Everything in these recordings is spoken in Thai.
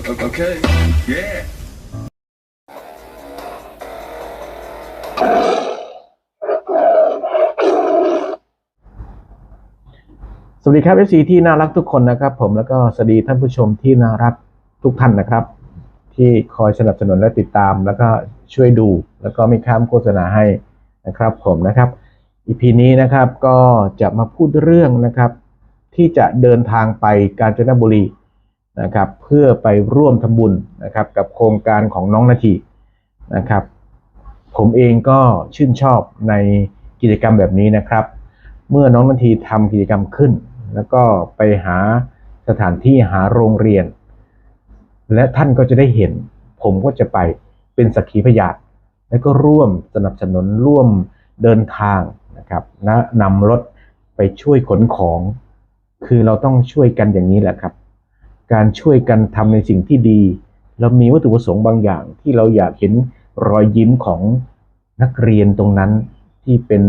Okay. Yeah. สวัสดีครับ FC ที่น่ารักทุกคนนะครับผมแล้วก็สวัสดีท่านผู้ชมที่น่ารักทุกท่านนะครับ ที่คอยสนับสนุนและติดตาม แล้วก็ช่วยดูแล้วก็ม่ข้ามโฆษณาให้นะครับผมนะครับ EP นี้นะครับก็จะมาพูดเรื่องนะครับ ที่จะเดินทางไปกาญจนบุรี นะครับเพื่อไปร่วมทำบุญนะครับกับโครงการของน้องนาทีนะครับ ผมเองก็ชื่นชอบในกิจกรรมแบบนี้นะครับ เมื่อน้องนาทีทำกิจกรรมขึ้น แล้วก็ไปหาสถานที่หาโรงเรียน และท่านก็จะได้เห็น ผมก็จะไปเป็นสักขีพยานแล้วก็ร่วมสนับสนุนร่วมเดินทางนะครับและนำรถไปช่วยขนของ คือเราต้องช่วยกันอย่างนี้แหละครับ การช่วยกันทำในสิ่งที่ดี เรามีวัตถุประสงค์บางอย่าง ที่เราอยากเห็นรอยยิ้มของนักเรียนตรงนั้นที่เป็น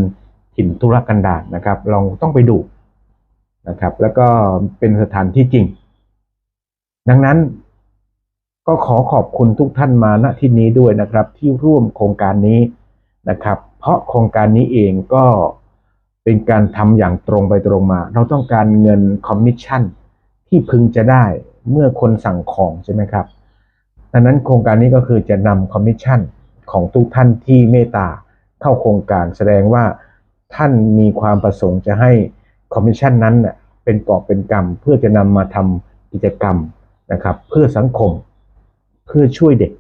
ถิ่นธุรกันดารนะครับ เราต้องไปดูนะครับ แล้วก็เป็นสถานที่จริง ดังนั้นก็ขอขอบคุณทุกท่านมาณที่นี้ด้วยนะครับ ที่ร่วมโครงการนี้นะครับ เพราะโครงการนี้เองก็เป็นการทำอย่างตรงไปตรงมา เราต้องการเงินคอมมิชชั่นที่พึงจะได้ เมื่อคนสั่งของใช่ไหมครับดังนั้นโครงการนี้ก็คือจะนำคอมมิชชั่นของทุกท่านที่เมตตาเข้าโครงการแสดงว่าท่านมีความประสงค์จะให้คอมมิชชั่นนั้นเป็นกอบเป็นกรรม เพื่อจะนำมาทำกิจกรรมนะครับ เพื่อสังคม เพื่อช่วยเด็ก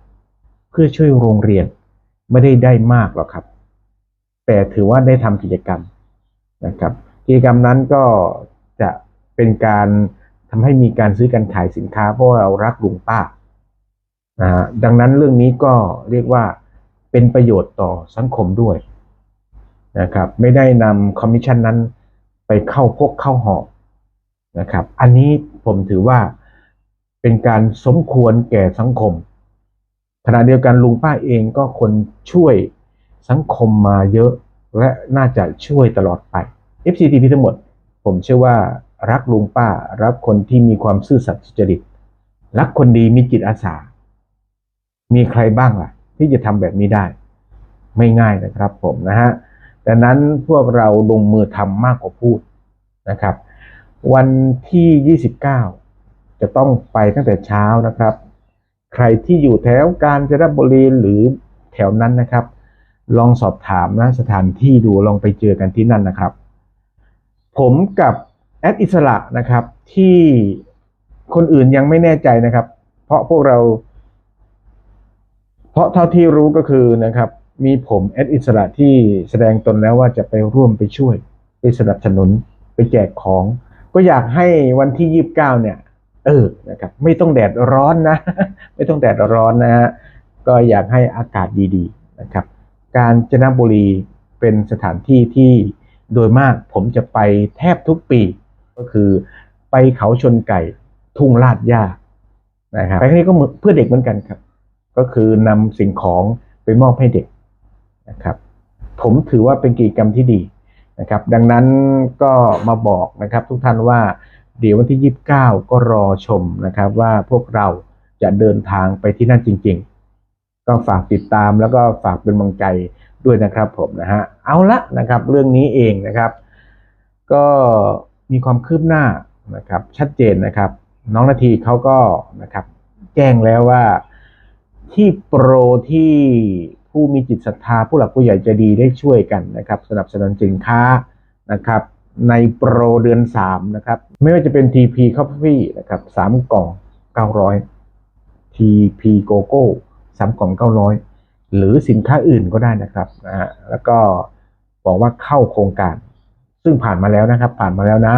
เพื่อช่วยโรงเรียนไม่ได้ได้มากหรอกครับ แต่ถือว่าได้ทำกิจกรรมนะครับ กิจกรรมนั้นก็จะเป็นการ ทำให้มีการซื้อการขายสินค้าเพราะาเรารักลุงป้านะฮะดังนั้นเรื่องนี้ก็เรียกว่าเป็นประโยชน์ต่อสังคมด้วยนะครับ ไม่ได้นำคอมมิชชั่นนั้นไปเข้าพกเข้าหอกนะครับ อันนี้ผมถือว่าเป็นการสมควรแก่สังคมขณะเดียวกันลุงป้าเองก็คนช่วยสังคมมาเยอะ และน่าจะช่วยตลอดไป FCTP ทั้งหมด ผมเชื่อว่า รักลุงป้า รักคนที่มีความซื่อสัตย์สุจริต รักคนดีมีจิตอาสา มีใครบ้างล่ะ ที่จะทำแบบนี้ได้ ไม่ง่ายนะครับผมนะฮะดังนั้นพวกเราลงมือทำมากกว่าพูดนะครับ วันที่ 29 จะต้องไปตั้งแต่เช้านะครับ ใครที่อยู่แถวกาญจนบุรีหรือแถวนั้นนะครับ ลองสอบถามนะสถานที่ดูลองไปเจอกันที่นั่นนะครับ ผมกับ แอดอิสระนะครับที่คนอื่นยังไม่แน่ใจนะครับ เพราะพวกเรา เพราะเท่าที่รู้ก็คือนะครับ มีผมแอดอิสระที่แสดงตนแล้วว่าจะไปร่วมไปช่วย ไปสนับสนุนไปแจกของ ก็อยากให้วันที่ยี่บเก้าเนี่ย เออนะครับ ไม่ต้องแดดร้อนนะ ไม่ต้องแดดร้อนนะฮะก็อยากให้อากาศดีๆนะครับ การจนบุรีเป็นสถานที่ที่โดยมากผมจะไปแทบทุกปี ก็คือ ไปเขาชนไก่ทุ่งลาดหญ้านะครับไปครั้งนี้ก็เพื่อเด็กเหมือนกันครับ ก็คือนำสิ่งของไปมอบให้เด็กนะครับ ผมถือว่าเป็นกิจกรรมที่ดีนะครับ ดังนั้นก็มาบอกนะครับทุกท่านว่าเดี๋ยววันที่ 29 ก็รอชมนะครับ ว่าพวกเราจะเดินทางไปที่นั่นจริง ๆ ก็ฝากติดตามแล้วก็ฝากเป็นกำลังใจด้วยนะครับผมนะฮะเอาละนะครับ เรื่องนี้เองนะครับ ก็ มีความคืบหน้านะครับชัดเจนนะครับ น้องนาทีเขาก็นะครับแจ้งแล้วว่าที่โปรที่ผู้มีจิตศรัทธาผู้หลักผู้ใหญ่ใจะดีได้ช่วยกันนะครับ สนับสนุนสินค้านะครับในโปรเดือน 3 นะครับ ไม่ว่าจะเป็น TP Coffee นะครับสามกล่อง 900 TP GoGo สามกล่อง 900 หรือสินค้าอื่นก็ได้นะครับนะฮะแล้วก็บอกว่าเข้าโครงการ ซึ่งผ่านมาแล้วนะครับ ผ่านมาแล้วนะ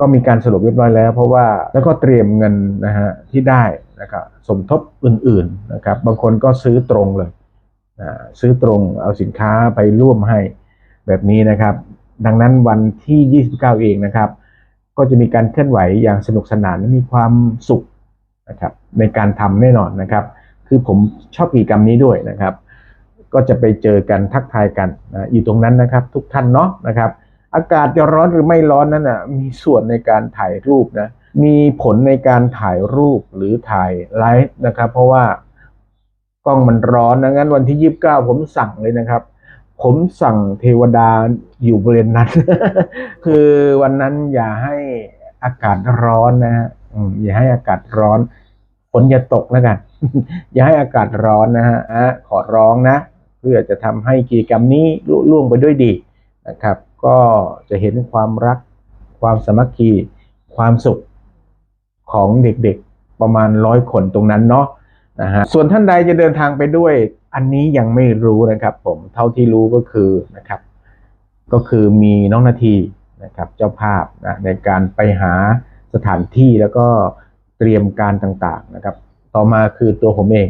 ก็มีการสรุปเรียบร้อยแล้ว เพราะว่าแล้วก็เตรียมเงินนะฮะที่ได้นะครับสมทบอื่นๆนะครับ บางคนก็ซื้อตรงเลยซื้อตรงเอาสินค้าไปร่วมให้แบบนี้นะครับ ดังนั้นวันที่ 29 เองนะครับ ก็จะมีการเคลื่อนไหวอย่างสนุกสนานและมีความสุขนะครับในการทำแน่นอนนะครับ คือผมชอบกิจกรรมนี้ด้วยนะครับ ก็จะไปเจอกันทักทายกันนะอยู่ตรงนั้นนะครับ ทุกท่านเนาะนะครับ อากาศจะร้อนหรือไม่ร้อนนั้นนะมีส่วนในการถ่ายรูปนะมีผลในการถ่ายรูปหรือถ่ายไลฟ์นะครับ เพราะว่ากล้องมันร้อนนะงั้นวันที่ยี่สิบเก้าผมสั่งเลยนะครับ ผมสั่งเทวดาอยู่บริเวณนั้น คือวันนั้นอย่าให้อากาศร้อนนะฮะอย่าให้อากาศร้อนฝนอย่าตกแล้วกัน อย่าให้อากาศร้อนนะฮะอะขอร้องนะ เพื่อจะทำให้กิจกรรมนี้ลุล่วงไปด้วยดีนะครับก็จะเห็นความรัก ความสามัคคี ความสุขของเด็กๆประมาณร้อยคนตรงนั้นเนาะนะฮะส่วนท่านใดจะเดินทางไปด้วย อันนี้ยังไม่รู้นะครับ ผมเท่าที่รู้ก็คือนะครับ ก็คือมีน้องนาทีนะครับเจ้าภาพนะในการไปหาสถานที่แล้วก็เตรียมการต่างๆนะครับ ต่อมาคือตัวผมเอง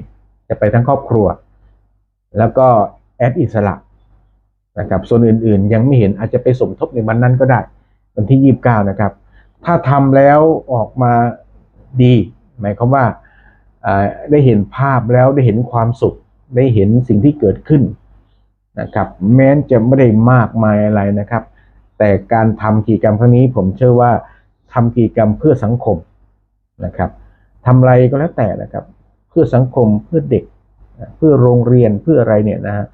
จะไปทั้งครอบครัว แล้วก็แอดอิสระ นะครับส่วนอื่นๆยังไม่เห็นอาจจะไปสมทบในวันนั้นก็ได้ วันที่ 29 นะครับ ถ้าทำแล้วออกมาดี หมายความว่าได้เห็นภาพแล้วได้เห็นความสุข ได้เห็นสิ่งที่เกิดขึ้นนะครับแม้นจะไม่ได้มากมายอะไรนะครับ แต่การทำกิจกรรมครั้งนี้ผมเชื่อว่าทำกิจกรรมเพื่อสังคมนะครับทำอะไรก็แล้วแต่นะครับ เพื่อสังคมเพื่อเด็ก เพื่อโรงเรียนเพื่ออะไรเนี่ยนะฮะ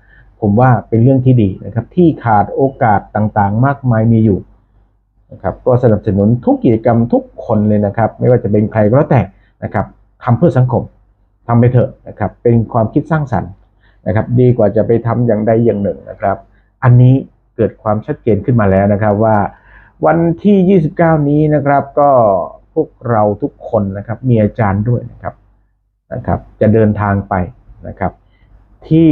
ผมว่าเป็นเรื่องที่ดีนะครับ ที่ขาดโอกาสต่างๆ มากมายมีอยู่นะครับก็สนับสนุนทุกกิจกรรมทุกคนเลยนะครับ ไม่ว่าจะเป็นใครก็แล้วแต่นะครับทำเพื่อสังคมทำไปเถอะนะครับ เป็นความคิดสร้างสรรค์นะครับ ดีกว่าจะไปทำอย่างใดอย่างหนึ่งนะครับ อันนี้เกิดความชัดเจนขึ้นมาแล้วนะครับว่า วันที่ 29 นี้นะครับก็พวกเราทุกคนนะครับมีอาจารย์ด้วยนะครับนะครับ จะเดินทางไปนะครับ ที่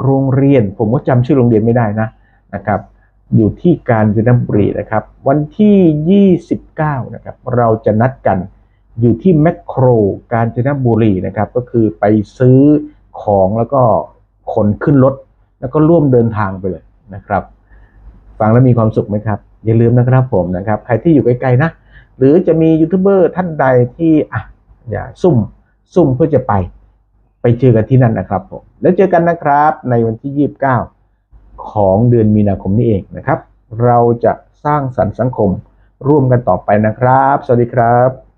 โรงเรียน ผมก็จำชื่อโรงเรียนไม่ได้นะนะครับ อยู่ที่กาญจนบุรีนะครับ วันที่ 29 นะครับ เราจะนัดกันอยู่ที่แมคโครกาญจนบุรีนะครับ ก็คือไปซื้อของแล้วก็ขนขึ้นรถ แล้วก็ร่วมเดินทางไปเลยนะครับ ฟังแล้วมีความสุขไหมครับ อย่าลืมนะครับผมนะครับ ใครที่อยู่ใกล้ๆนะ หรือจะมียูทูบเบอร์ท่านใดที่อะอย่าซุ่มซุ่มเพื่อจะไป ไปเจอกันที่นั่นนะครับผมแล้วเจอกันนะครับในวันที่ 29 ของเดือนมีนาคมนี้เองนะครับ เราจะสร้างสรรค์สังคมร่วมกันต่อไปนะครับ สวัสดีครับ